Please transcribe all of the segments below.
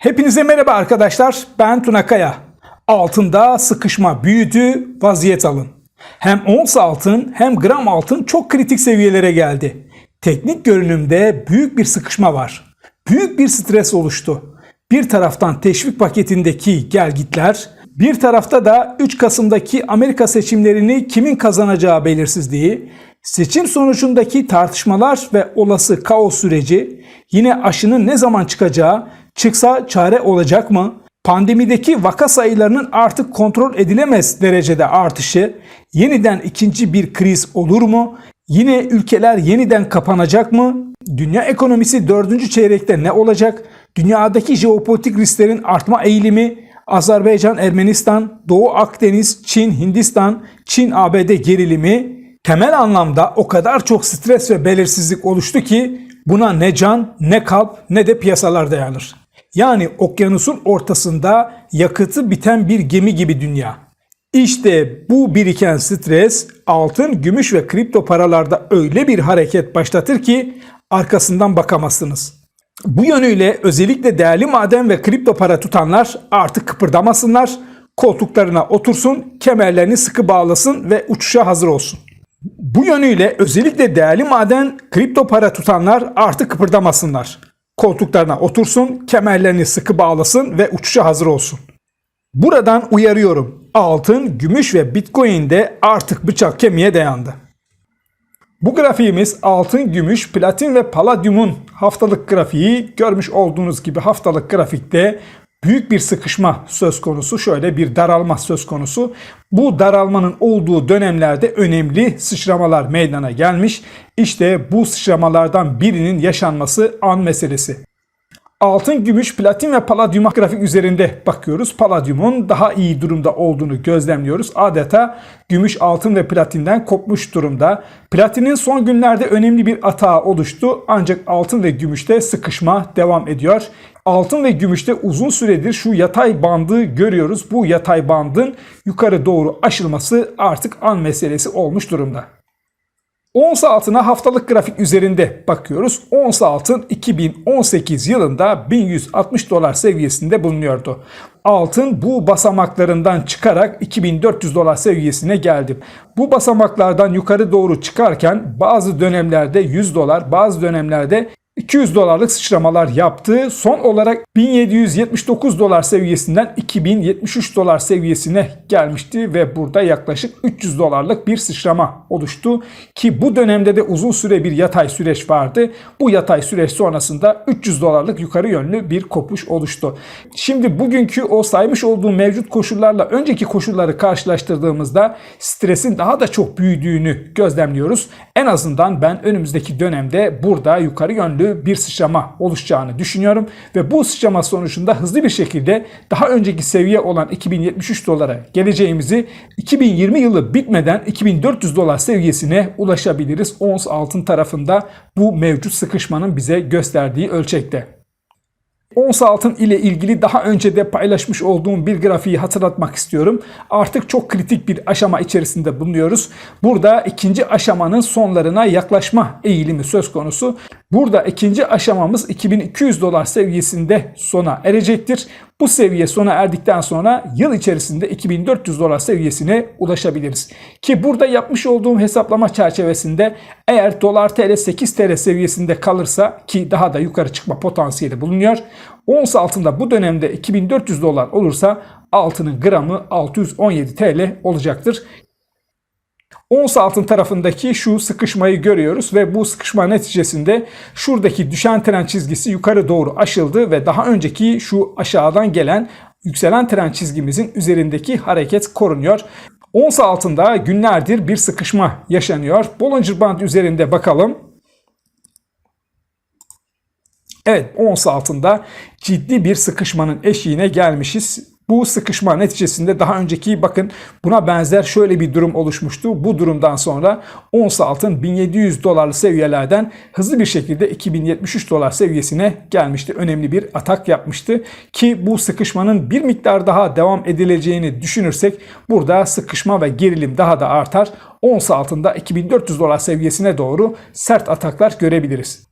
Hepinize merhaba arkadaşlar. Ben Tuna Kaya. Altında sıkışma büyüdü, vaziyet alın. Hem ons altın hem gram altın çok kritik seviyelere geldi. Teknik görünümde büyük bir sıkışma var. Büyük bir stres oluştu. Bir taraftan teşvik paketindeki gelgitler, bir tarafta da 3 Kasım'daki Amerika seçimlerini kimin kazanacağı belirsizliği, seçim sonucundaki tartışmalar ve olası kaos süreci, yine aşının ne zaman çıkacağı, çıksa çare olacak mı? Pandemideki vaka sayılarının artık kontrol edilemez derecede artışı, yeniden ikinci bir kriz olur mu? Yine ülkeler yeniden kapanacak mı? Dünya ekonomisi dördüncü çeyrekte ne olacak? Dünyadaki jeopolitik risklerin artma eğilimi, Azerbaycan, Ermenistan, Doğu Akdeniz, Çin, Hindistan, Çin, ABD gerilimi temel anlamda o kadar çok stres ve belirsizlik oluştu ki buna ne can, ne kalp, ne de piyasalar dayanır. Yani okyanusun ortasında yakıtı biten bir gemi gibi dünya. İşte bu biriken stres altın, gümüş ve kripto paralarda öyle bir hareket başlatır ki arkasından bakamazsınız. Bu yönüyle özellikle değerli maden ve kripto para tutanlar artık kıpırdamasınlar, koltuklarına otursun, kemerlerini sıkı bağlasın ve uçuşa hazır olsun. Bu yönüyle özellikle değerli maden, kripto para tutanlar artık kıpırdamasınlar. Koltuklarına otursun, kemerlerini sıkı bağlasın ve uçuşa hazır olsun. Buradan uyarıyorum. Altın, gümüş ve bitcoin'de artık bıçak kemiğe dayandı. Bu grafiğimiz altın, gümüş, platin ve paladyumun haftalık grafiği. Görmüş olduğunuz gibi haftalık grafikte büyük bir sıkışma söz konusu. Şöyle bir daralma söz konusu. Bu daralmanın olduğu dönemlerde önemli sıçramalar meydana gelmiş. İşte bu sıçramalardan birinin yaşanması an meselesi. Altın, gümüş, platin ve paladyum grafik üzerinde bakıyoruz. Paladyumun daha iyi durumda olduğunu gözlemliyoruz. Adeta gümüş, altın ve platinden kopmuş durumda. Platinin son günlerde önemli bir atağı oluştu. Ancak altın ve gümüşte sıkışma devam ediyor. Altın ve gümüşte uzun süredir şu yatay bandı görüyoruz. Bu yatay bandın yukarı doğru aşılması artık an meselesi olmuş durumda. Ons altına haftalık grafik üzerinde bakıyoruz. Ons altın 2018 yılında 1160 dolar seviyesinde bulunuyordu. Altın bu basamaklarından çıkarak 2400 dolar seviyesine geldi. Bu basamaklardan yukarı doğru çıkarken bazı dönemlerde 100 dolar, bazı dönemlerde 200 dolarlık sıçramalar yaptı. Son olarak 1779 dolar seviyesinden 2073 dolar seviyesine gelmişti ve burada yaklaşık 300 dolarlık bir sıçrama oluştu ki bu dönemde de uzun süre bir yatay süreç vardı. Bu yatay süreç sonrasında 300 dolarlık yukarı yönlü bir kopuş oluştu. Şimdi bugünkü o saymış olduğum mevcut koşullarla önceki koşulları karşılaştırdığımızda stresin daha da çok büyüdüğünü gözlemliyoruz. En azından ben önümüzdeki dönemde burada yukarı yönlü bir sıçrama oluşacağını düşünüyorum ve bu sıçrama sonucunda hızlı bir şekilde daha önceki seviye olan 2073 dolara geleceğimizi 2020 yılı bitmeden 2400 dolar seviyesine ulaşabiliriz. Ons altın tarafında bu mevcut sıkışmanın bize gösterdiği ölçekte. Ons altın ile ilgili daha önce de paylaşmış olduğum bir grafiği hatırlatmak istiyorum. Artık çok kritik bir aşama içerisinde bulunuyoruz. Burada ikinci aşamanın sonlarına yaklaşma eğilimi söz konusu. Burada ikinci aşamamız 2200 dolar seviyesinde sona erecektir. Bu seviye sona erdikten sonra yıl içerisinde 2400 dolar seviyesine ulaşabiliriz. Ki burada yapmış olduğum hesaplama çerçevesinde eğer dolar TL 8 TL seviyesinde kalırsa ki daha da yukarı çıkma potansiyeli bulunuyor. Ons altında bu dönemde 2400 dolar olursa altının gramı 617 TL olacaktır. Ons altın tarafındaki şu sıkışmayı görüyoruz ve bu sıkışma neticesinde şuradaki düşen trend çizgisi yukarı doğru aşıldı ve daha önceki şu aşağıdan gelen yükselen trend çizgimizin üzerindeki hareket korunuyor. Ons altında günlerdir bir sıkışma yaşanıyor. Bollinger Band üzerinde bakalım. Evet ons altında ciddi bir sıkışmanın eşiğine gelmişiz. Bu sıkışma neticesinde daha önceki bakın buna benzer şöyle bir durum oluşmuştu. Bu durumdan sonra ons altın 1700 dolarlı seviyelerden hızlı bir şekilde 2073 dolar seviyesine gelmişti. Önemli bir atak yapmıştı ki bu sıkışmanın bir miktar daha devam edileceğini düşünürsek burada sıkışma ve gerilim daha da artar. Ons altında 2400 dolar seviyesine doğru sert ataklar görebiliriz.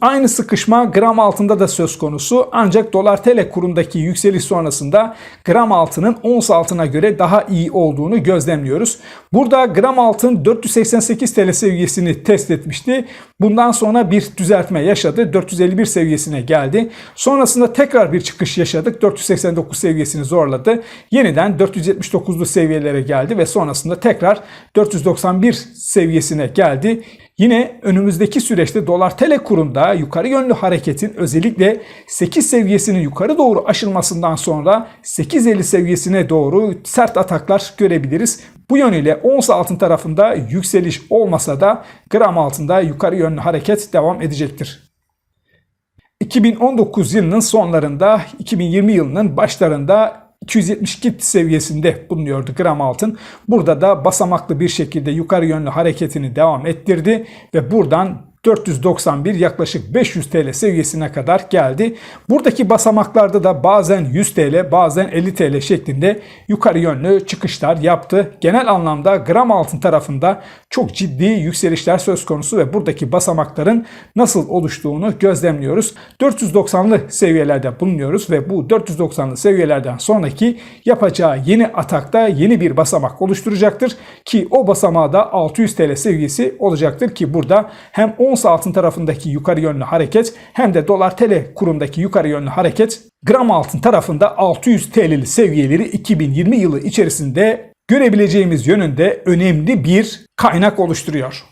Aynı sıkışma gram altında da söz konusu ancak dolar tl kurundaki yükseliş sonrasında gram altının ons altına göre daha iyi olduğunu gözlemliyoruz. Burada gram altın 488 TL seviyesini test etmişti. Bundan sonra bir düzeltme yaşadı. 451 seviyesine geldi. Sonrasında tekrar bir çıkış yaşadık. 489 seviyesini zorladı. Yeniden 479'lu seviyelere geldi ve sonrasında tekrar 491 seviyesine geldi. Yine önümüzdeki süreçte dolar tl kurunda yukarı yönlü hareketin özellikle 8 seviyesinin yukarı doğru aşılmasından sonra 8.50 seviyesine doğru sert ataklar görebiliriz. Bu yönüyle ons altın tarafında yükseliş olmasa da gram altında yukarı yönlü hareket devam edecektir. 2019 yılının sonlarında 2020 yılının başlarında 272 seviyesinde bulunuyordu gram altın. Burada da basamaklı bir şekilde yukarı yönlü hareketini devam ettirdi ve buradan 491 yaklaşık 500 TL seviyesine kadar geldi. Buradaki basamaklarda da bazen 100 TL bazen 50 TL şeklinde yukarı yönlü çıkışlar yaptı. Genel anlamda gram altın tarafında çok ciddi yükselişler söz konusu ve buradaki basamakların nasıl oluştuğunu gözlemliyoruz. 490'lı seviyelerde bulunuyoruz ve bu 490'lı seviyelerden sonraki yapacağı yeni atakta yeni bir basamak oluşturacaktır ki o basamağı da 600 TL seviyesi olacaktır ki burada hem ons altın tarafındaki yukarı yönlü hareket hem de dolar tl kurundaki yukarı yönlü hareket gram altın tarafında 600 TL'li seviyeleri 2020 yılı içerisinde görebileceğimiz yönünde önemli bir kaynak oluşturuyor.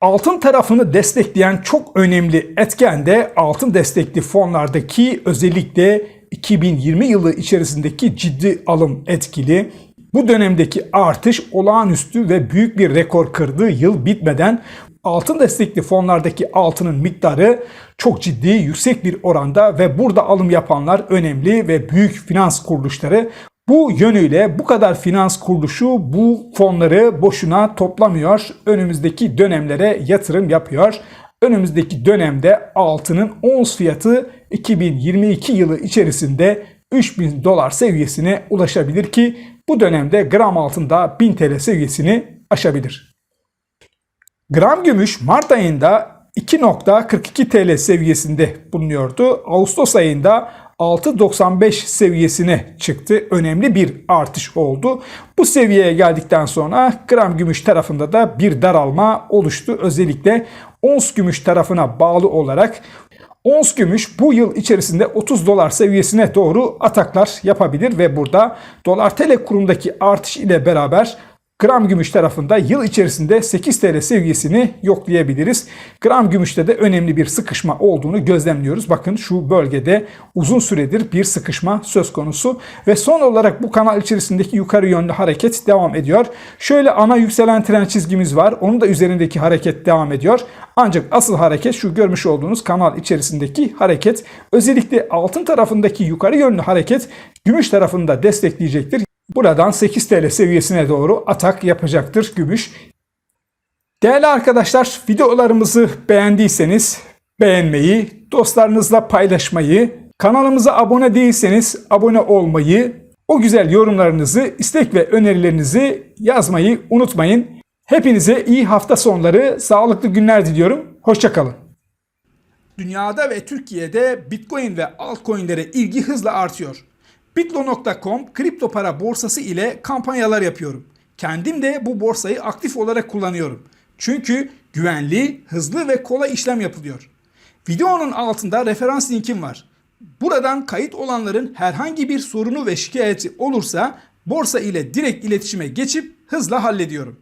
Altın tarafını destekleyen çok önemli etken de altın destekli fonlardaki özellikle 2020 yılı içerisindeki ciddi alım etkili. Bu dönemdeki artış olağanüstü ve büyük bir rekor kırdığı yıl bitmeden altın destekli fonlardaki altının miktarı çok ciddi yüksek bir oranda ve burada alım yapanlar önemli ve büyük finans kuruluşları bu yönüyle bu kadar finans kuruluşu bu fonları boşuna toplamıyor. Önümüzdeki dönemlere yatırım yapıyor. Önümüzdeki dönemde altının ons fiyatı 2022 yılı içerisinde 3000 dolar seviyesine ulaşabilir ki bu dönemde gram altında 1000 TL seviyesini aşabilir. Gram gümüş Mart ayında 2.42 TL seviyesinde bulunuyordu. Ağustos ayında 6.95 seviyesine çıktı. Önemli bir artış oldu. Bu seviyeye geldikten sonra gram gümüş tarafında da bir daralma oluştu. Özellikle ons gümüş tarafına bağlı olarak Ons gümüş bu yıl içerisinde 30 dolar seviyesine doğru ataklar yapabilir ve burada dolar tl kurundaki artış ile beraber gram gümüş tarafında yıl içerisinde 8 TL seviyesini yoklayabiliriz. Gram gümüşte de önemli bir sıkışma olduğunu gözlemliyoruz. Bakın şu bölgede uzun süredir bir sıkışma söz konusu ve son olarak bu kanal içerisindeki yukarı yönlü hareket devam ediyor. Şöyle ana yükselen tren çizgimiz var. Onun da üzerindeki hareket devam ediyor. Ancak asıl hareket şu görmüş olduğunuz kanal içerisindeki hareket. Özellikle altın tarafındaki yukarı yönlü hareket gümüş tarafında destekleyecektir. Buradan 8 TL seviyesine doğru atak yapacaktır gümüş. Değerli arkadaşlar videolarımızı beğendiyseniz beğenmeyi, dostlarınızla paylaşmayı, kanalımıza abone değilseniz abone olmayı, o güzel yorumlarınızı, istek ve önerilerinizi yazmayı unutmayın. Hepinize iyi hafta sonları, sağlıklı günler diliyorum. Hoşçakalın. Dünyada ve Türkiye'de Bitcoin ve altcoin'lere ilgi hızla artıyor. Bitlo.com kripto para borsası ile kampanyalar yapıyorum. Kendim de bu borsayı aktif olarak kullanıyorum. Çünkü güvenli, hızlı ve kolay işlem yapılıyor. Videonun altında referans linkim var. Buradan kayıt olanların herhangi bir sorunu ve şikayeti olursa borsa ile direkt iletişime geçip hızla hallediyorum.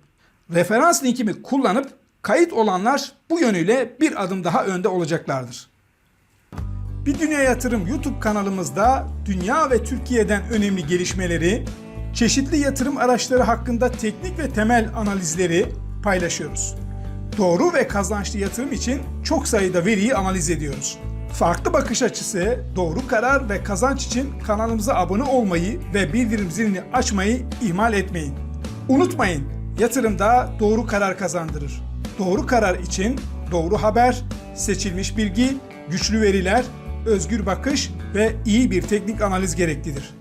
Referans linkimi kullanıp kayıt olanlar bu yönüyle bir adım daha önde olacaklardır. Bir Dünya Yatırım YouTube kanalımızda dünya ve Türkiye'den önemli gelişmeleri, çeşitli yatırım araçları hakkında teknik ve temel analizleri paylaşıyoruz. Doğru ve kazançlı yatırım için çok sayıda veriyi analiz ediyoruz. Farklı bakış açısı, doğru karar ve kazanç için kanalımıza abone olmayı ve bildirim zilini açmayı ihmal etmeyin. Unutmayın, yatırımda doğru karar kazandırır. Doğru karar için doğru haber, seçilmiş bilgi, güçlü veriler özgür bakış ve iyi bir teknik analiz gereklidir.